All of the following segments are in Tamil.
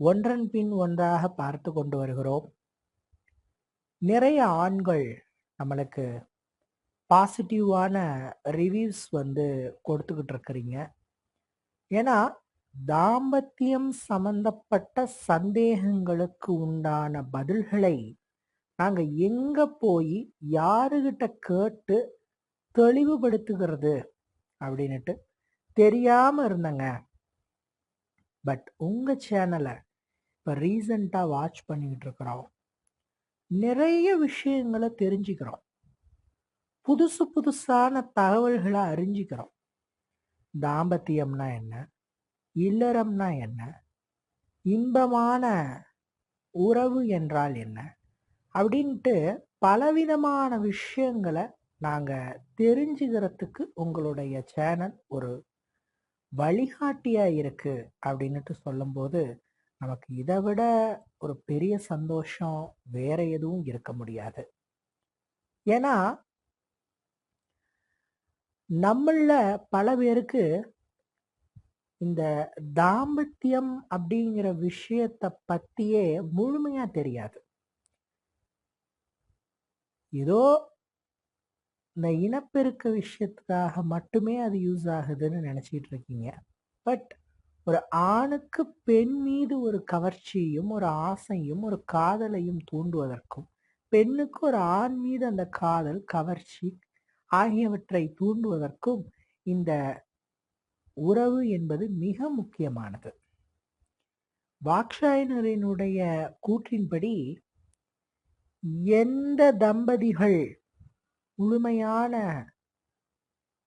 ஒன்றன் பின் ஒன்றாக பார்த்து கொண்டு வருகிறோம். நிறைய ஆண்கள் நம்மளுக்கு பாசிட்டிவான ரிவ்யூஸ் வந்து கொடுத்துக்கிட்டு இருக்கிறீங்க. ஏன்னா தாம்பத்தியம் சம்பந்தப்பட்ட சந்தேகங்களுக்கு உண்டான பதில்களை நாங்கள் எங்கே போய் யாருகிட்ட கேட்டு தெளிவுபடுத்துகிறது அப்படின்ட்டு தெரியாமல் இருந்தங்க. பட் உங்கள் சேனலை இப்போ ரீசண்டாக வாட்ச் பண்ணிக்கிட்டு இருக்கிறோம் நிறைய விஷயங்களை தெரிஞ்சுக்கிறோம். புதுசு புதுசான தகவல்களை அறிஞ்சிக்கிறோம். தாம்பத்தியம்னா என்ன? இல்லறம்னா என்ன? இன்பமான உறவு என்றால் என்ன? அப்படின்ட்டு பலவிதமான விஷயங்களை நாங்கள் தெரிஞ்சுக்கிறதுக்கு உங்களுடைய சேனல் ஒரு வழிகாட்டியாக இருக்குது அப்படின்னுட்டு சொல்லும்போது நமக்கு இதை விட ஒரு பெரிய சந்தோஷம் வேற எதுவும் இருக்க முடியாது. ஏன்னா நம்மள பல பேருக்கு இந்த தாம்பத்தியம் அப்படிங்கிற விஷயத்தை பத்தியே முழுமையா தெரியாது. ஏதோ இந்த இனப்பெருக்க விஷயத்துக்காக மட்டுமே அது யூஸ் ஆகுதுன்னு நினச்சிட்டு இருக்கீங்க. பட் ஒரு ஆணுக்கு பெண் மீது ஒரு கவர்ச்சியும் ஒரு ஆசையும் ஒரு காதலையும் தூண்டுவதற்கும் பெண்ணுக்கு ஒரு ஆண் மீது அந்த காதல் கவர்ச்சி ஆகியவற்றை தூண்டுவதற்கும் இந்த உறவு என்பது மிக முக்கியமானது. வாக்ஷாயனரினுடைய கூற்றின்படி எந்த தம்பதிகள் முழுமையான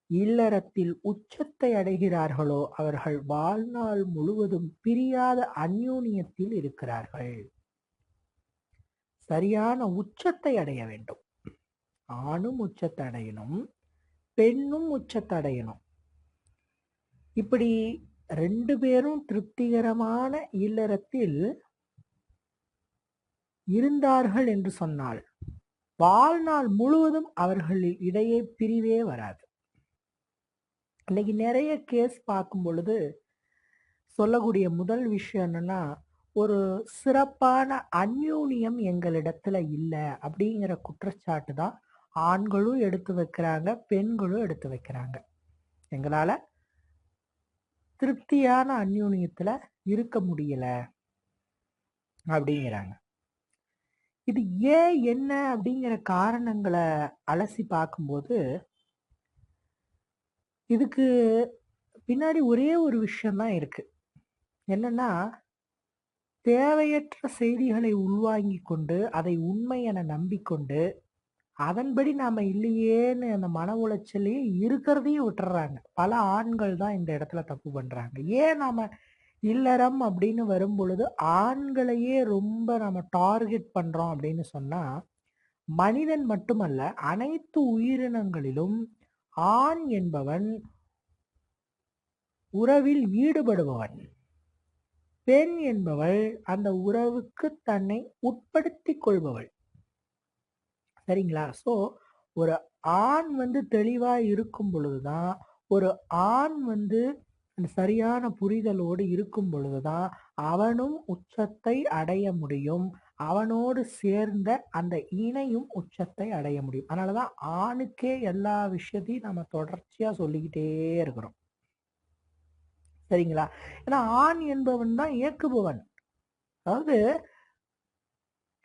இல்லறத்தில் உச்சத்தை அடைகிறார்களோ அவர்கள் வாழ்நாள் முழுவதும் பிரியாத அந்யூனியத்தில் இருக்கிறார்கள். சரியான உச்சத்தை அடைய வேண்டும். ஆணும் உச்சத்தை அடையணும் பெண்ணும் உச்சத்தை அடையணும். இப்படி ரெண்டு பேரும் திருப்திகரமான இல்லறத்தில் இருந்தார்கள் என்று சொன்னால் வாழ்நாள் முழுவதும் அவர்களில் இடையே பிரிவே வராது. இன்னைக்கு நிறைய கேஸ் பார்க்கும் பொழுது சொல்லக்கூடிய முதல் விஷயம் என்னன்னா ஒரு சிறப்பான அந்யூனியம் எங்களிடத்துல இல்லை அப்படிங்கிற குற்றச்சாட்டு தான் ஆண்களும் எடுத்து வைக்கிறாங்க பெண்களும் எடுத்து வைக்கிறாங்க. எங்களால திருப்தியான அந்யூனியத்துல இருக்க முடியல அப்படிங்கிறாங்க. இது ஏன் என்ன அப்படிங்கிற காரணங்களை அலசி பார்க்கும்போது இதுக்கு பின்னாடி ஒரே ஒரு விஷயம்தான் இருக்கு. என்னன்னா தேவையற்ற செய்திகளை உள்வாங்கி கொண்டு அதை உண்மை என நம்பிக்கொண்டு அதன்படி நாம் இல்லையேன்னு அந்த மன உளைச்சலையே இருக்கிறதையும் விட்டுறாங்க. பல ஆண்கள் தான் இந்த இடத்துல தப்பு பண்ணுறாங்க ஏன் நாம் இல்லறம் அப்படின்னு வரும் பொழுது ஆண்களையே ரொம்ப நம்ம டார்கெட் பண்ணுறோம் அப்படின்னு சொன்னால் மனிதன் மட்டுமல்ல அனைத்து உயிரினங்களிலும் ஆண் என்பவன் உறவில் ஈடுபடுபவன். பெண் என்பவள் அந்த உறவுக்கு தன்னை உட்படுத்தி கொள்பவள். சரிங்களா? ஸோ ஒரு ஆண் வந்து தெளிவா இருக்கும் பொழுதுதான் ஒரு ஆண் வந்து சரியான புரிதலோடு இருக்கும் பொழுதுதான் அவனும் உச்சத்தை அடைய முடியும். அவனோடு சேர்ந்த அந்த இணையும் உச்சத்தை அடைய முடியும். அதனாலதான் ஆணுக்கே எல்லா விஷயத்தையும் நம்ம தொடர்ச்சியா சொல்லிக்கிட்டே இருக்கிறோம். சரிங்களா? ஏன்னா ஆண் என்பவன் தான் இயக்குபவன். அதாவது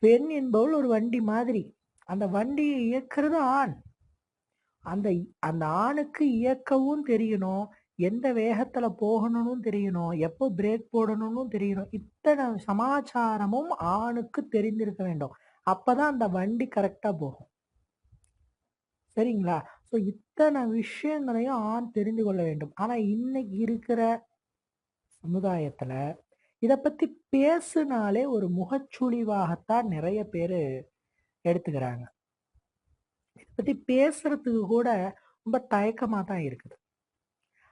பெண் என்பவள் ஒரு வண்டி மாதிரி. அந்த வண்டியை இயக்குறது ஆண். அந்த அந்த ஆணுக்கு இயக்கவும் தெரியணும். எந்த வேகத்துல போகணும்னு தெரியணும் எப்போ பிரேக் போடணும்னு தெரியணும். இத்தனை சமாச்சாரமும் ஆணுக்கு தெரிந்திருக்க வேண்டும். அப்பதான் அந்த வண்டி கரெக்டா போகும். சரிங்களா? ஸோ இத்தனை விஷயங்களையும் ஆண் தெரிந்து கொள்ள வேண்டும். ஆனா இன்னைக்கு இருக்கிற சமுதாயத்துல இதை பத்தி பேசுனாலே ஒரு முகச்சுழிவாகத்தான் நிறைய பேர் எடுத்துக்கிறாங்க. இதை பத்தி பேசுறதுக்கு கூட ரொம்ப தயக்கமா தான் இருக்குது.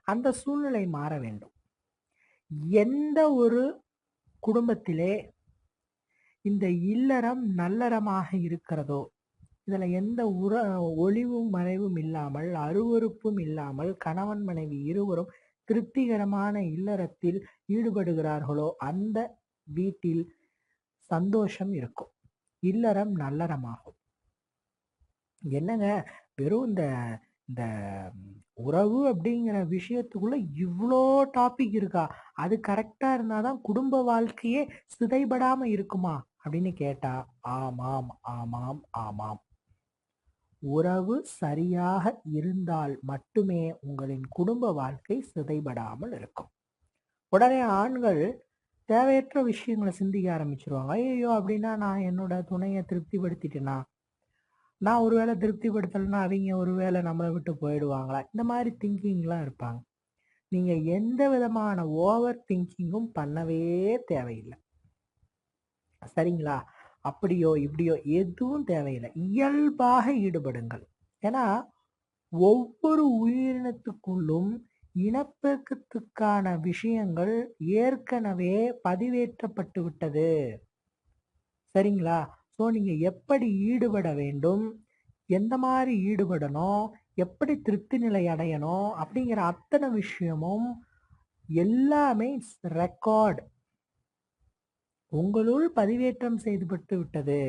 அந்த சூழ்நிலை மாற வேண்டும். எந்த ஒரு குடும்பத்திலே இந்த இல்லறம் நல்லறமாக இருக்கிறதோ, இதுல எந்த உற ஒளிவும் மறைவும் இல்லாமல், அருவருப்பும் இல்லாமல் கணவன், மனைவி இருவரும் திருப்திகரமான இல்லறத்தில் ஈடுபடுகிறார்களோ, அந்த வீட்டில் சந்தோஷம் இருக்கும். இல்லறம் நல்லறமாகும். என்னங்க வெறும் இந்த இந்த உறவு அப்படிங்கிற விஷயத்துக்குள்ள இவ்ளோ டாபிக் இருக்கா? அது கரெக்ட்டா இருந்தா தான் குடும்ப வாழ்க்கையே சிதைபடாம இருக்குமா? அப்படின்னு கேட்டா, ஆமாம், ஆமாம், ஆமாம். உறவு சரியாக இருந்தால் மட்டுமே உங்களின் குடும்ப வாழ்க்கை சிதைபடாமல் இருக்கும். உடனே ஆண்கள் தேவையற்ற விஷயங்கள சிந்திக்க ஆரம்பிச்சுருவாங்க. ஐயய்யோ! அப்படின்னா நான் என்னோட துணைய திருப்திப்படுத்திட்டேனா? நான் ஒரு வேளை அவங்க ஒருவேளை ஒரு வேளை விட்டு போயிடுவாங்களா? இந்த மாதிரி திங்கிங்லாம் இருப்பாங்க. நீங்க எந்த விதமான ஓவர் திங்கிங்கும் பண்ணவே தேவையில்லை சரிங்களா? அப்படியோ, இப்படியோ எதுவும் தேவையில்லை இயல்பாக ஈடுபடுங்கள். ஏன்னா, ஒவ்வொரு உயிரினத்துக்குள்ளும் இனப்பெருக்கத்துக்கான விஷயங்கள் ஏற்கனவே பதிவேற்றப்பட்டு விட்டது. சரிங்களா? ஸோ நீங்கள் எப்படி ஈடுபட வேண்டும்? எந்த மாதிரி ஈடுபடணும்? எப்படி திருப்தி நிலை அடையணும்? அப்படிங்கிற அத்தனை விஷயமும் எல்லாமே ரெக்கார்டு ரெக்கார்ட். உங்களுள் பதிவேற்றம் செய்துபட்டு விட்டது.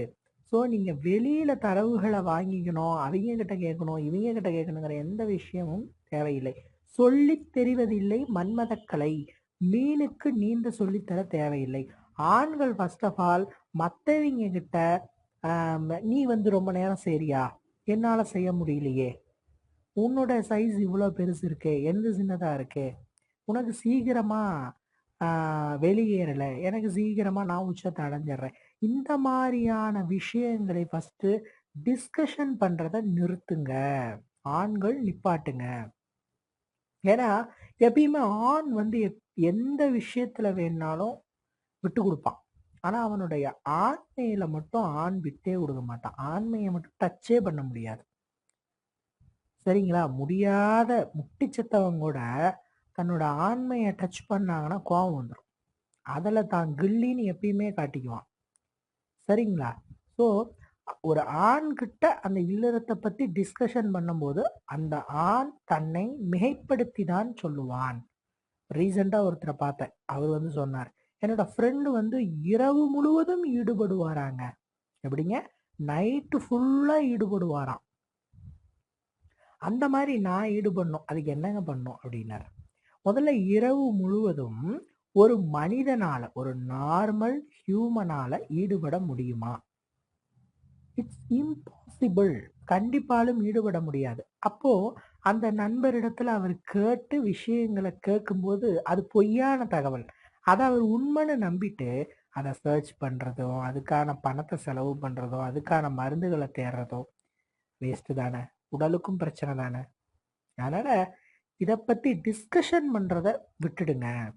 ஸோ நீங்கள் வெளியில் தரவுகளை வாங்கிக்கணும், அவங்க கிட்ட கேட்கணும், இவங்க கிட்ட கேட்கணுங்கிற எந்த விஷயமும் தேவையில்லை. சொல்லி தெரிவதில்லை மன்மதக்கலை மீனுக்கு நீந்த சொல்லித் தர தேவையில்லை. ஆண்கள் ஃபர்ஸ்ட் ஆஃப் ஆல் மற்றவங்க கிட்ட நீ வந்து ரொம்ப நேரம் சரியா என்னால் செய்ய முடியலையே. உன்னோட சைஸ் இவ்வளோ பெருசு இருக்கே. எந்த சின்னதாக இருக்கே. உனக்கு சீக்கிரமாக வெளியேறலை எனக்கு சீக்கிரமாக நான் உச்சத்தை அடைஞ்சிடுறேன். இந்த மாதிரியான விஷயங்களை ஃபஸ்ட்டு டிஸ்கஷன் பண்ணுறத நிறுத்துங்க. ஆண்கள் நிப்பாட்டுங்க. ஏன்னா, எப்பயுமே ஆண் வந்து எப் எந்த விஷயத்துல வேணாலும் விட்டு கொடுப்பான் ஆனா, அவனுடைய ஆண்மையில மட்டும் ஆண் விட்டே கொடுக்க மாட்டான். ஆண்மையை மட்டும் டச்சே பண்ண முடியாது. சரிங்களா? முடியாத முட்டி செத்தவங்க கூட தன்னோட ஆண்மையை டச் பண்ணாங்கன்னா கோபம் வந்துடும் அதில் தான் கில்லின்னு எப்பயுமே காட்டிக்குவான். சரிங்களா? ஸோ ஒரு ஆண்கிட்ட அந்த இல்லறத்தை பற்றி டிஸ்கஷன் பண்ணும்போது, அந்த ஆண் தன்னை மிகைப்படுத்தி தான் சொல்லுவான். ரீசென்ட்டா ஒருத்தரை பார்த்தேன். அவர் வந்து சொன்னார் என்னோட ஃப்ரெண்ட் வந்து இரவு முழுவதும் ஈடுபடுவாராங்க. எப்படிங்க? நைட்டு ஃபுல்லா ஈடுபடுவாராம். அந்த மாதிரி நான் ஈடுபடணும். அதுக்கு என்னங்க பண்ணும் அப்படின்னாரு. முதல்ல இரவு முழுவதும் ஒரு மனிதனால, ஒரு நார்மல் ஹியூமனால ஈடுபட முடியுமா? It's impossible. கண்டிப்பாலும் ஈடுபட முடியாது. அப்போ அந்த நண்பரிடத்துல அவர் கேட்டு விஷயங்கள கேட்கும்போது, அது பொய்யான தகவல். அத அவர் உண்மைன்னு நம்பிட்டு, அத சர்ச் பண்றதும், அதுக்கான பணத்த செலவு பண்றதும், அதுக்கான மருந்துகள தேடுறதும் வேஸ்ட்டு தானே. உடலுக்கும் பிரச்சனை தானே. அதனால இத பத்தி டிஸ்கஷன் பண்றத விட்டுடுங்க.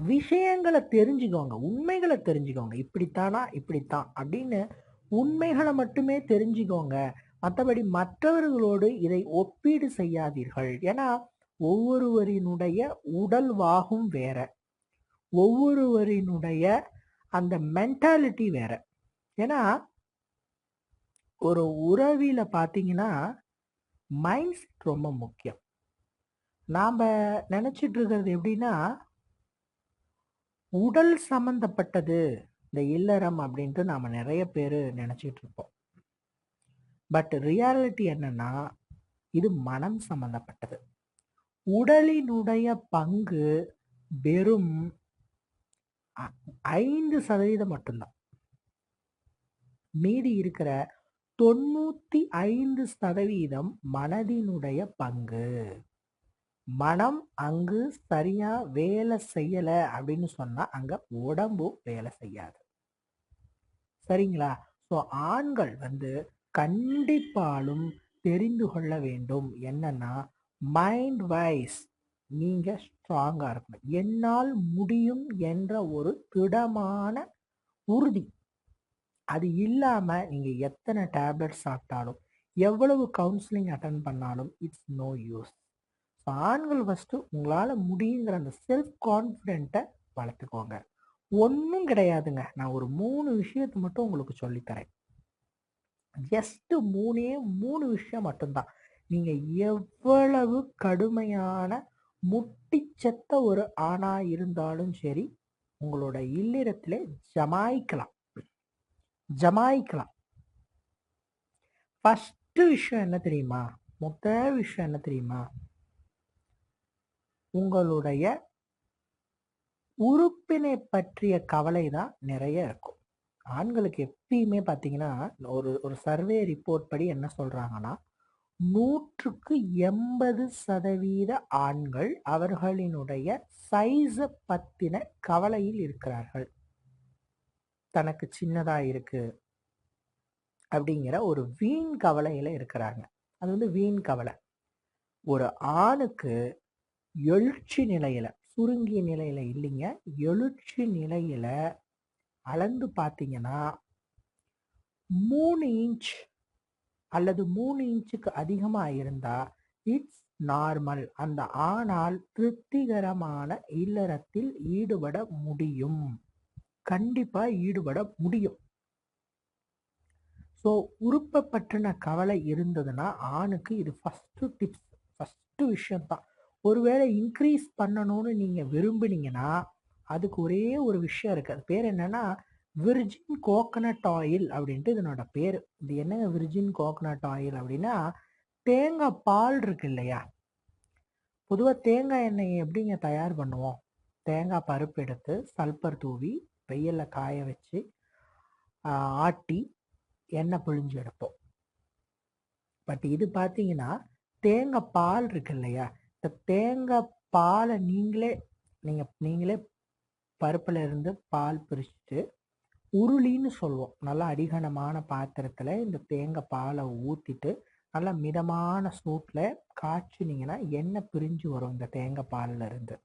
விஷயங்கள தெரிஞ்சுக்கோங்க. உண்மைகள தெரிஞ்சுக்கோங்க. இப்படித்தானா? இப்படித்தான். அப்படின்னு உண்மைகள மட்டுமே தெரிஞ்சுக்கோங்க. மற்றபடி மற்றவர்களோடு இதை ஒப்பீடு செய்யாதீர்கள். ஏன்னா, ஒவ்வொருவரினுடைய உடல் வாகும் வேற. ஒவ்வொருவரினுடைய அந்த மென்டாலிட்டி வேற. ஏன்னா ஒரு உறவில பார்த்தீங்கன்னா, மைண்ட் செட் ரொம்ப முக்கியம். நாம் நினச்சிட்டு இருக்கிறது எப்படின்னா உடல் சம்மந்தப்பட்டது இந்த இல்லறம் அப்படின்ட்டு நாம் நிறைய பேர் நினச்சிட்டு இருப்போம். பட் ரியாலிட்டி என்னன்னா, இது மனம் சம்மந்தப்பட்டது. உடலினுடைய பங்கு வெறும் அ 5% மட்டும்தான். மீதி இருக்கிற 95% மனதினுடைய பங்கு. மனம் அங்கு சரியா வேலை செய்யல அப்படின்னு சொன்னா, அங்க உடம்பும் வேலை செய்யாது. சரிங்களா? ஸோ ஆண்கள் வந்து கண்டிப்பாலும் தெரிந்து கொள்ள வேண்டும். என்னன்னா, மைண்ட் வைஸ் நீங்க ஸ்ட்ராங்கா இருக்கணும். என்னால் முடியும் என்ற ஒரு திடமான உறுதி. அது இல்லாம நீங்க எத்தனை டேப்லெட் சாப்பிட்டாலும் எவ்வளவு கவுன்சிலிங் அட்டன் பண்ணாலும் இட்ஸ் நோ யூஸ் ஆண்கள் ஃபஸ்ட்டு உங்களால் முடியுங்கிற அந்த செல்ஃப் கான்ஃபிடென்ட்டை வளர்த்துக்கோங்க. ஒன்றும் கிடையாதுங்க. நான் ஒரு மூணு விஷயத்தை மட்டும் உங்களுக்கு சொல்லித்தரேன். ஜஸ்ட் மூணே மூணு விஷயம் மட்டும்தான். நீங்கள் எவ்வளவு கடுமையான முட்டிச்சத்த ஒரு ஆணா இருந்தாலும் சரி உங்களோட இல்லறத்திலே ஜமாய்க்கலாம். ஜமாய்க்கலாம். ஃபஸ்ட்டு விஷயம் என்ன தெரியுமா? முதல் விஷயம் என்ன தெரியுமா? உங்களுடைய உறுப்பினை பற்றிய கவலை தான் நிறைய இருக்கும். ஆண்களுக்கு எப்பயுமே பார்த்தீங்கன்னா ஒரு ஒரு சர்வே ரிப்போர்ட் படி என்ன சொல்றாங்கன்னா நூற்றுக்கு எண்பது சதவீத ஆண்கள் அவர்களினுடைய சைஸை பத்தின கவலையில் இருக்கிறார்கள். தனக்கு சின்னதா இருக்கு அப்படிங்கிற ஒரு வீண் கவலையில இருக்கிறாங்க. அது வந்து வீண் கவலை. ஒரு ஆணுக்கு எழுச்சி நிலையில சுருங்கிய நிலையில இல்லைங்க எழுச்சி நிலையில அளந்து பார்த்தீங்கன்னா மூணு இன்ச் அல்லது மூணு இன்ச்சுக்கு அதிகமாக இருந்தா இட்ஸ் நார்மல் அந்த ஆனால் திருப்திகரமான இல்லறத்தில் ஈடுபட முடியும். கண்டிப்பா ஈடுபட முடியும். ஸோ உறுப்பை பற்றின கவலை இருந்ததுன்னா ஆணுக்கு இது ஃபஸ்ட்டு டிப்ஸ் ஃபஸ்ட்டு விஷயம்தான். ஒருவேளை இன்க்ரீஸ் பண்ணணும்னு நீங்கள் விரும்புனீங்கன்னா அதுக்கு ஒரே ஒரு விஷயம் இருக்குது அது பேர் என்னென்னா விர்ஜின் கோகனட் ஆயில் அப்படின்ட்டு இதனோட பேர். இது என்னங்க விர்ஜின் கோகனட் ஆயில் அப்படின்னா தேங்காய் பால் இருக்கு இல்லையா? பொதுவாக தேங்காய் எண்ணெயை எப்படிங்க தயார் பண்ணுவோம்? தேங்காய் பருப்பு எடுத்து சல்பர் தூவி வெயிலில் காய வச்சு ஆட்டி எண்ணெய் புழிஞ்சு எடுப்போம். பட் இது பார்த்தீங்கன்னா தேங்காய் பால் இருக்கு இல்லையா? இந்த தேங்காய் பாலை நீங்களே நீங்கள் நீங்களே பருப்பில் இருந்து பால் பிரிச்சுட்டு உருளின்னு சொல்லுவோம் நல்லா அடிகனமான பாத்திரத்தில் இந்த தேங்காய் பாலை ஊற்றிட்டு நல்லா மிதமான சூட்டில் காய்ச்சினீங்கன்னா எண்ணெய் பிரிஞ்சு வரும் இந்த தேங்காய் பால்ல இருந்து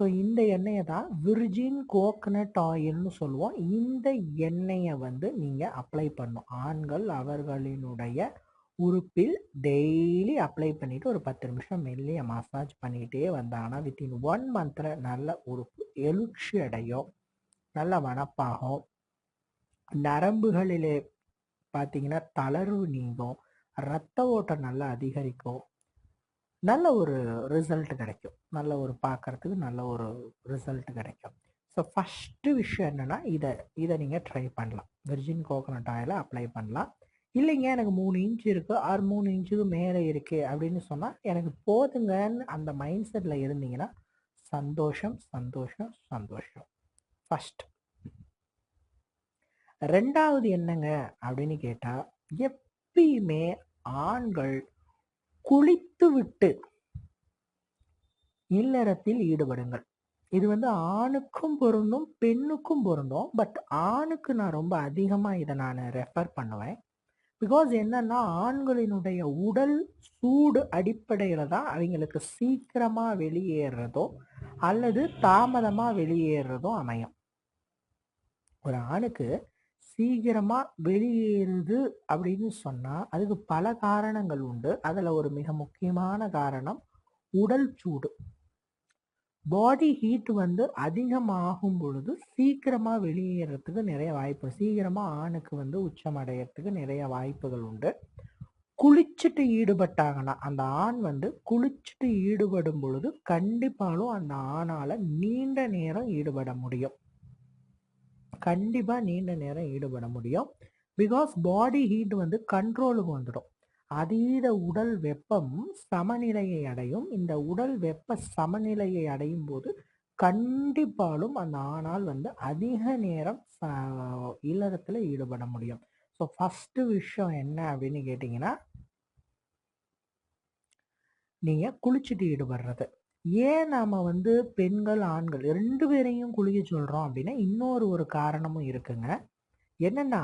ஸோ இந்த எண்ணெயை தான் விர்ஜின் கோகனட் ஆயில்னு சொல்லுவோம். இந்த எண்ணெயை வந்து நீங்கள் அப்ளை பண்ணும் ஆண்கள் அவர்களினுடைய உறுப்பில் டெய்லி அப்ளை பண்ணிவிட்டு ஒரு பத்து நிமிஷம் மெல்லிய மசாஜ் பண்ணிகிட்டே வந்தாங்கன்னா வித்தின் ஒன் மந்தில் நல்ல உறுப்பு எழுச்சி அடையும். நல்ல வனப்பாகும் நரம்புகளிலே பார்த்தீங்கன்னா தளர்வு நீங்கும். ரத்த ஓட்டம் நல்லா அதிகரிக்கும். நல்ல ஒரு ரிசல்ட் கிடைக்கும். நல்ல ஒரு பார்க்கறதுக்கு நல்ல ஒரு ரிசல்ட் கிடைக்கும். ஸோ ஃபஸ்ட்டு விஷயம் என்னென்னா இதை இதை நீங்கள் ட்ரை பண்ணலாம். விர்ஜின் கோகனட் ஆயில் அப்ளை பண்ணலாம். இல்லைங்க எனக்கு மூணு இன்ச் இருக்கு. ஆறு மூணு இன்ச்சுக்கு மேலே இருக்குது அப்படின்னு சொன்னால் எனக்கு போதுங்கன்னு அந்த மைண்ட் செட்டில் இருந்தீங்கன்னா சந்தோஷம் சந்தோஷம் சந்தோஷம். ஃபஸ்ட் ரெண்டாவது என்னங்க அப்படின்னு கேட்டால் எப்பயுமே ஆண்கள் குளித்து விட்டு இல்லறத்தில் ஈடுபடுங்கள். இது வந்து ஆணுக்கும் பொருந்தும் பெண்ணுக்கும் பொருந்தும் பட் ஆணுக்கு நான் ரொம்ப அதிகமாக இதை நான் ரெஃபர் பண்ணுவேன். பிகாஸ் என்னன்னா ஆண்களினுடைய உடல் சூடு அடிப்படையில் தான் அவங்களுக்கு சீக்கிரமாக வெளியேறதோ அல்லது தாமதமாக வெளியேறதோ அமையும். ஒரு ஆணுக்கு சீக்கிரமாக வெளியேறுது அப்படின்னு சொன்னால் அதுக்கு பல காரணங்கள் உண்டு. அதில் ஒரு மிக முக்கியமான காரணம் உடல் சூடு. பாடி ஹீட் வந்து அதிகமாகும் பொழுது சீக்கிரமாக வெளியேறதுக்கு நிறைய வாய்ப்பு சீக்கிரமாக ஆணுக்கு வந்து உச்சமடையறதுக்கு நிறைய வாய்ப்புகள் உண்டு. குளிச்சுட்டு ஈடுபட்டாங்கன்னா அந்த ஆண் வந்து குளிச்சுட்டு ஈடுபடும் பொழுது கண்டிப்பாலும் அந்த ஆணால் நீண்ட நேரம் ஈடுபட முடியும். கண்டிப்பாக நீண்ட நேரம் ஈடுபட முடியும். பிகாஸ் பாடி ஹீட் வந்து கண்ட்ரோலுக்கு வந்துடும். அதீத உடல் வெப்பம் சமநிலையை அடையும். இந்த உடல் வெப்ப சமநிலையை அடையும் போது கண்டிப்பாலும் அந்த ஆணால் வந்து அதிக நேரம் இல்லறத்தில் ஈடுபட முடியும். ஸோ ஃபஸ்ட்டு விஷயம் என்ன அப்படின்னு கேட்டிங்கன்னா நீங்க குளிச்சுட்டு ஈடுபடுறது. ஏன் நாம வந்து பெண்கள் ஆண்கள் ரெண்டு பேரையும் குளிக்க சொல்றோம் அப்படின்னா இன்னொரு ஒரு காரணமும் இருக்குங்க. என்னன்னா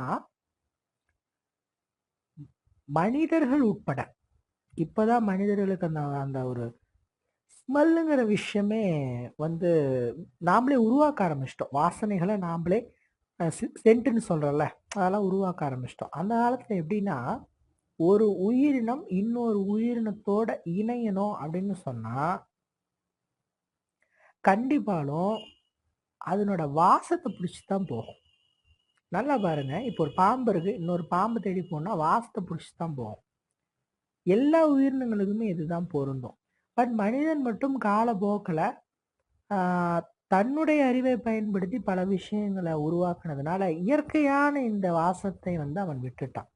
மனிதர்கள் உட்பட. இப்போதான் மனிதர்களுக்கு அந்த அந்த ஒரு ஸ்மெல்லுங்கிற விஷயமே வந்து நாமளே உருவாக்க ஆரம்பிச்சிட்டோம். வாசனைகளை நாமளே சென்ட்டுன்னு சொல்கிறோம்ல அதெல்லாம் உருவாக்க ஆரம்பிச்சிட்டோம். அந்த காலத்தில் எப்படின்னா ஒரு உயிரினம் இன்னொரு உயிரினத்தோட இணையணும் அப்படின்னு சொன்னால் கண்டிப்பாலும் அதனோட வாசத்தை பிடிச்சி தான் போகும். நல்லா பாருங்க. இப்போ ஒரு பாம்பு இருக்கு. இன்னொரு பாம்பு தேடி போனால் வாசத்தை பிடிச்சி தான் போகும். எல்லா உயிரினங்களுக்குமே இதுதான் பொருந்தும். பட் மனிதன் மட்டும் காலப்போக்கில் தன்னுடைய அறிவை பயன்படுத்தி பல விஷயங்களை உருவாக்குனதுனால இயற்கையான இந்த வாசத்தை வந்து அவன் விட்டுட்டான்.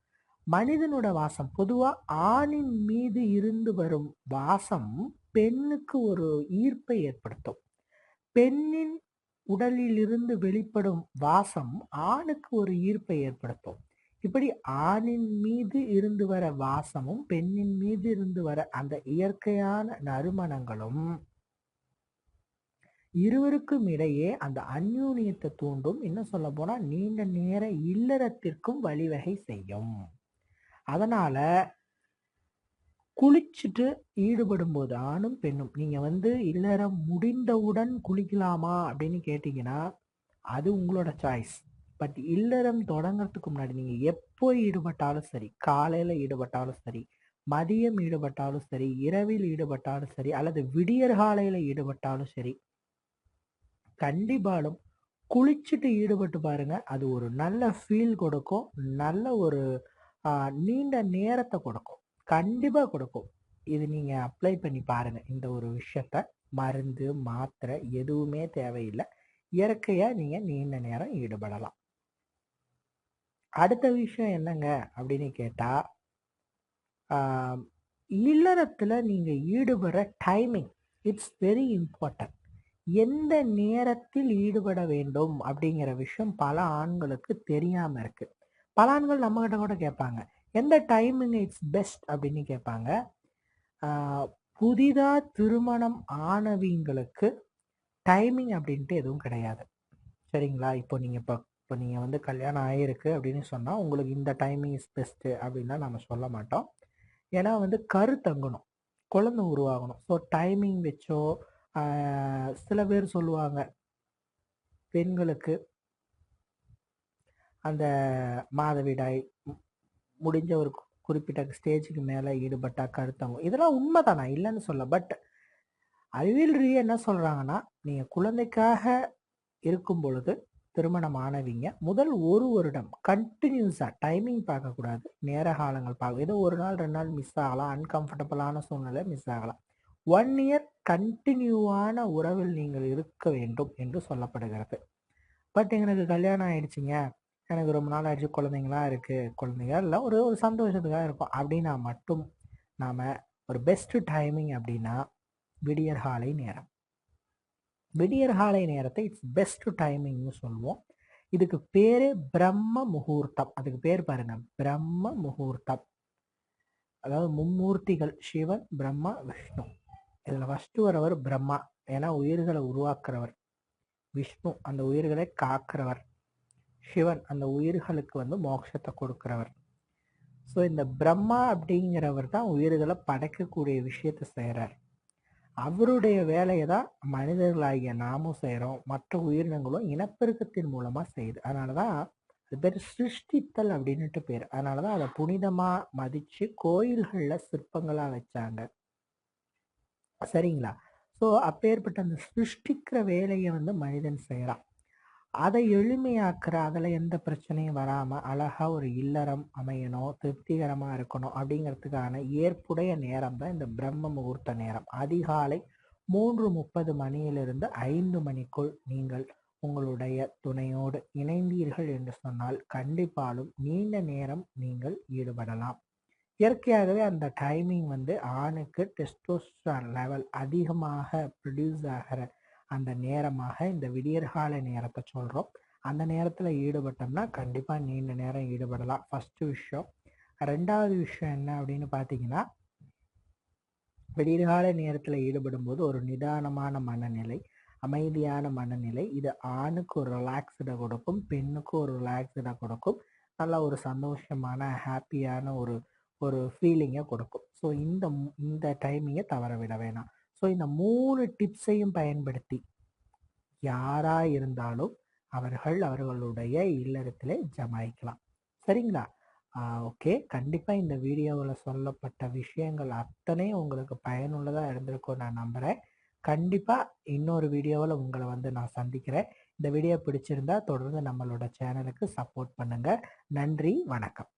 மனிதனோட வாசம் பொதுவாக ஆணின் மீது இருந்து வரும் வாசம் பெண்ணுக்கு ஒரு ஈர்ப்பை ஏற்படுத்தும். பெண்ணின் உடலில் இருந்து வெளிப்படும் வாசம் ஆணுக்கு ஒரு ஈர்ப்பை ஏற்படுத்தும். இப்படி ஆணின் மீது இருந்து வர வாசமும் பெண்ணின் மீது இருந்து வர அந்த இயற்கையான நறுமணங்களும் இருவருக்கும் இடையே அந்த அந்யூனியத்தை தூண்டும். என்ன சொல்ல போனா நீண்ட நேர இல்லறத்திற்கும் வழிவகை செய்யும். அதனால குளிச்சுட்டு ஈடுபடும் போது ஆணும் பெண்ணும் நீங்கள் வந்து இல்லறம் முடிந்தவுடன் குளிக்கலாமா அப்படின்னு கேட்டிங்கன்னா அது உங்களோட சாய்ஸ் பட் இல்லறம் தொடங்கிறதுக்கு முன்னாடி நீங்கள் எப்போ ஈடுபட்டாலும் சரி காலையில் ஈடுபட்டாலும் சரி மதியம் ஈடுபட்டாலும் சரி இரவில் ஈடுபட்டாலும் சரி அல்லது விடியற் காலையில் ஈடுபட்டாலும் சரி கண்டிப்பாலும் குளிச்சுட்டு ஈடுபட்டு பாருங்க அது ஒரு நல்ல ஃபீல் கொடுக்கும் நல்ல ஒரு நீண்ட நேரத்தை கொடுக்கும். கண்டிப்பா கொடுக்கும். இது நீங்க அப்ளை பண்ணி பாருங்க. இந்த ஒரு விஷயத்த மருந்து மாத்திரை எதுவுமே தேவையில்லை. இயற்கையா நீங்க நீண்ட நேரம் ஈடுபடலாம். அடுத்த விஷயம் என்னங்க அப்படின்னு கேட்டா இல்லறத்தில் இல்லறத்துல நீங்க ஈடுபடுற டைமிங் இட்ஸ் வெரி இம்பார்ட்டன்ட் எந்த நேரத்தில் ஈடுபட வேண்டும் அப்படிங்கிற விஷயம் பல ஆண்களுக்கு தெரியாம இருக்கு. பல ஆண்கள் நம்மக்கிட்ட கூட கேட்பாங்க எந்த டைமிங் இட்ஸ் பெஸ்ட் அப்படின்னு கேட்பாங்க? புதிதாக திருமணம் ஆனவங்களுக்கு டைமிங் அப்படின்ட்டு எதுவும் கிடையாது. சரிங்களா? இப்போ நீங்கள் இப்போ இப்போ நீங்கள் வந்து கல்யாணம் ஆகிருக்கு அப்படின்னு சொன்னால் உங்களுக்கு இந்த டைமிங் இஸ் பெஸ்ட்டு அப்படின்லாம் நம்ம சொல்ல மாட்டோம். ஏன்னா வந்து கரு தங்கணும் குழந்தை உருவாகணும். ஸோ டைமிங் வச்சோ சில பேர் சொல்லுவாங்க பெண்களுக்கு அந்த மாதவிடாய் முடிஞ்ச ஒரு குறிப்பிட்ட ஸ்டேஜுக்கு மேலே ஈடுபட்டா கருத்தவங்க. இதெல்லாம் உண்மைதான்? நான் இல்லைன்னு சொல்ல பட் அறிவியல் ரீதியா என்ன சொல்கிறாங்கன்னா நீங்கள் குழந்தைக்காக இருக்கும் பொழுது திருமணம் ஆனவங்க. முதல் ஒரு வருடம் கண்டினியூஸாக டைமிங் பார்க்கக்கூடாது. நேர காலங்கள் பார்க்க. ஏதோ ஒரு நாள் ரெண்டு நாள் மிஸ் ஆகலாம். அன்கம்ஃபர்டபுளான சூழ்நிலை மிஸ் ஆகலாம். ஒன் இயர் கண்டினியூவான உறவில் நீங்கள் இருக்க வேண்டும் என்று சொல்லப்படுகிறது. பட் எனக்கு கல்யாணம் ஆயிடுச்சுங்க. எனக்கு ரொம்ப நாள் ஆயிடுச்சு. குழந்தைங்களாம் இருக்குது குழந்தைங்க இல்லை ஒரு ஒரு சந்தோஷத்துக்காக இருக்கும் அப்படின்னா மட்டும் நாம் ஒரு பெஸ்ட்டு டைமிங் அப்படின்னா விடியற் காலை நேரம். விடியற் காலை நேரத்தை இட்ஸ் பெஸ்ட்டு டைமிங்னு சொல்லுவோம். இதுக்கு பேர் பிரம்ம முகூர்த்தம். அதுக்கு பேர் பாருங்க. பிரம்ம முகூர்த்தம். அதாவது மும்மூர்த்திகள் சிவன் பிரம்மா விஷ்ணு. இதில் ஃபஸ்ட்டு வரவர் பிரம்மா. ஏன்னா உயிர்களை உருவாக்குறவர். விஷ்ணு அந்த உயிர்களை காக்கிறவர். சிவன் அந்த உயிர்களுக்கு வந்து மோட்சத்தை கொடுக்குறவர். ஸோ இந்த பிரம்மா அப்படிங்கிறவர் தான் உயிர்களை படைக்கக்கூடிய விஷயத்தை செய்கிறார் அவருடைய வேலையை தான் மனிதர்களாகிய நாமும் செய்கிறோம் மற்ற உயிரினங்களும் இனப்பெருக்கத்தின் மூலமாக செய்யுது அதனால தான் அது பேர் சிருஷ்டித்தல் அப்படின்ட்டு பேர். அதனால தான் அதை புனிதமாக மதித்து கோயில்களில் சிற்பங்களாக வச்சாங்க. சரிங்களா? ஸோ அப்பேற்பட்ட அந்த சிருஷ்டிக்கிற வேலையை வந்து மனிதன் செய்கிறான் அதை எளிமையாக்குற அதில் எந்த பிரச்சனையும் வராமல் அழகா ஒரு இல்லறம் அமையணும் திருப்திகரமாக இருக்கணும் அப்படிங்கிறதுக்கான ஏற்புடைய நேரம் தான் இந்த பிரம்ம முகூர்த்த நேரம். அதிகாலை மூன்று முப்பது மணியிலிருந்து ஐந்து மணிக்குள் நீங்கள் உங்களுடைய துணையோடு இணைந்தீர்கள் என்று சொன்னால் கண்டிப்பாலும் நீண்ட நேரம் நீங்கள் ஈடுபடலாம். இயற்கையாகவே அந்த டைமிங் வந்து ஆணுக்கு டெஸ்டோஸ்டான் லெவல் அதிகமாக ப்ரொடியூஸ் ஆகிற அந்த நேரமாக இந்த விடியற்கால நேரத்தை சொல்கிறோம் அந்த நேரத்தில் ஈடுபட்டோம்னா கண்டிப்பாக நீண்ட நேரம் ஈடுபடலாம். ஃபஸ்ட்டு விஷயம். ரெண்டாவது விஷயம் என்ன அப்படின்னு பார்த்தீங்கன்னா விடியற்கால நேரத்தில் ஈடுபடும் போது ஒரு நிதானமான மனநிலை அமைதியான மனநிலை இது ஆணுக்கு ஒரு ரிலாக்ஸ்டாக கொடுக்கும் பெண்ணுக்கு ஒரு ரிலாக்ஸ்டாக கொடுக்கும் நல்ல ஒரு சந்தோஷமான ஹாப்பியான ஒரு ஒரு ஃபீலிங்கை கொடுக்கும். ஸோ இந்த இந்த டைமிங்கை தவற விட வேணாம். ஸோ இந்த மூணு டிப்ஸையும் பயன்படுத்தி யாரா இருந்தாலும் அவர்கள் அவர்களுடைய இல்லறத்தில் ஜமாய்க்கலாம். சரிங்களா? ஓகே கண்டிப்பாக இந்த வீடியோவில் சொல்லப்பட்ட விஷயங்கள் அத்தனையும் உங்களுக்கு பயனுள்ளதாக இருந்திருக்கும் நான் நம்புகிறேன் கண்டிப்பாக இன்னொரு வீடியோவில் உங்களை வந்து நான் சந்திக்கிறேன். இந்த வீடியோ பிடிச்சிருந்தா தொடர்ந்து நம்மளோட சேனலுக்கு சப்போர்ட் பண்ணுங்கள் நன்றி வணக்கம்.